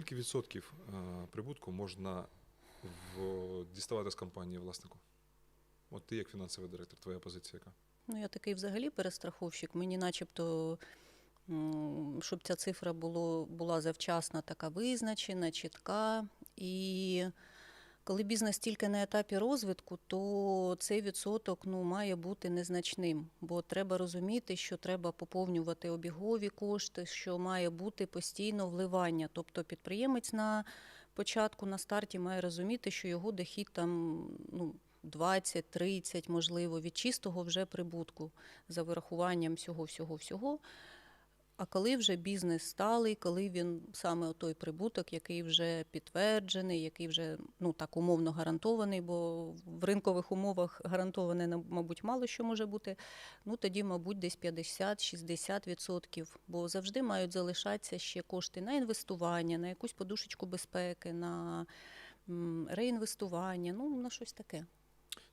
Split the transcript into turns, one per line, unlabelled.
скільки відсотків е, прибутку можна в, діставати з компанії власнику? От ти як фінансовий директор, твоя позиція яка?
Ну, я такий взагалі перестраховщик. Мені начебто, щоб ця цифра було, була завчасно така визначена, чітка. І коли бізнес тільки на етапі розвитку, то цей відсоток ну, має бути незначним. Бо треба розуміти, що треба поповнювати обігові кошти, що має бути постійно вливання. Тобто підприємець на початку, на старті має розуміти, що його дохід там ну, 20-30, можливо, від чистого вже прибутку за вирахуванням всього, всього, всього. А коли вже бізнес сталий, коли він саме той прибуток, який вже підтверджений, який вже ну так умовно гарантований, бо в ринкових умовах гарантоване, мабуть, мало що може бути. Ну тоді, мабуть, десь 50-60%, бо завжди мають залишатися ще кошти на інвестування, на якусь подушечку безпеки, на реінвестування, ну на щось таке.